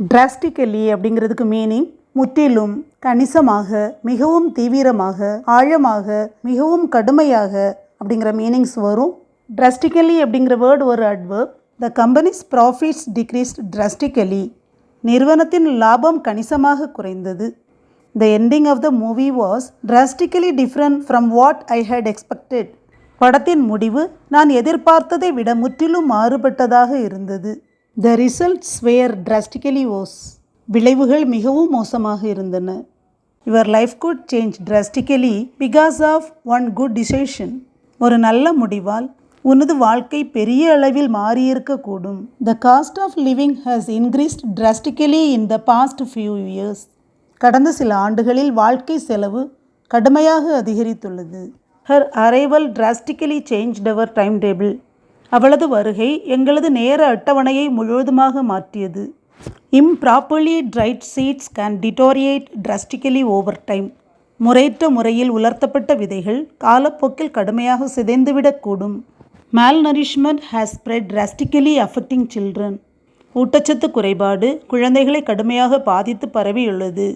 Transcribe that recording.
Drastically அப்படிங்கிறதுக்கு meaning முற்றிலும் கணிசமாக மிகவும் தீவிரமாக ஆழமாக மிகவும் கடுமையாக அப்படிங்கிற மீனிங்ஸ் வரும். டிராஸ்டிக்கலி அப்படிங்கிற வேர்டு ஒரு adverb the company's profits decreased drastically நிறுவனத்தின் லாபம் கணிசமாக குறைந்தது. The ending of the movie was drastically different from what I had expected படத்தின் முடிவு நான் எதிர்பார்த்ததை விட முற்றிலும் மாறுபட்டதாக இருந்தது. The results were drastically worse விளைவுகள் மிகவும் மோசமாக இருந்தன. Your life good change drastically because of one good decision ஒரு நல்ல முடிவால் உனது வாழ்க்கை பெரிய அளவில் மாறியிருக்கக்கூடும். The cost of living has increased drastically in the past few years கடந்த சில ஆண்டுகளில் வாழ்க்கை செலவு கடுமையாக அதிகரித்துள்ளது. Her arrival drastically change our time table அவளது வருகை எங்களது நேர அட்டவணையை முழுவதுமாக மாற்றியது. Improperly dried seeds can deteriorate drastically over time முறையற்ற முறையில் உலர்த்தப்பட்ட விதைகள் காலப்போக்கில் கடுமையாக சிதைந்துவிடக்கூடும் malnourishment has spread drastically affecting children ஊட்டச்சத்து குறைபாடு குழந்தைகளை கடுமையாக பாதித்து பரவியுள்ளது.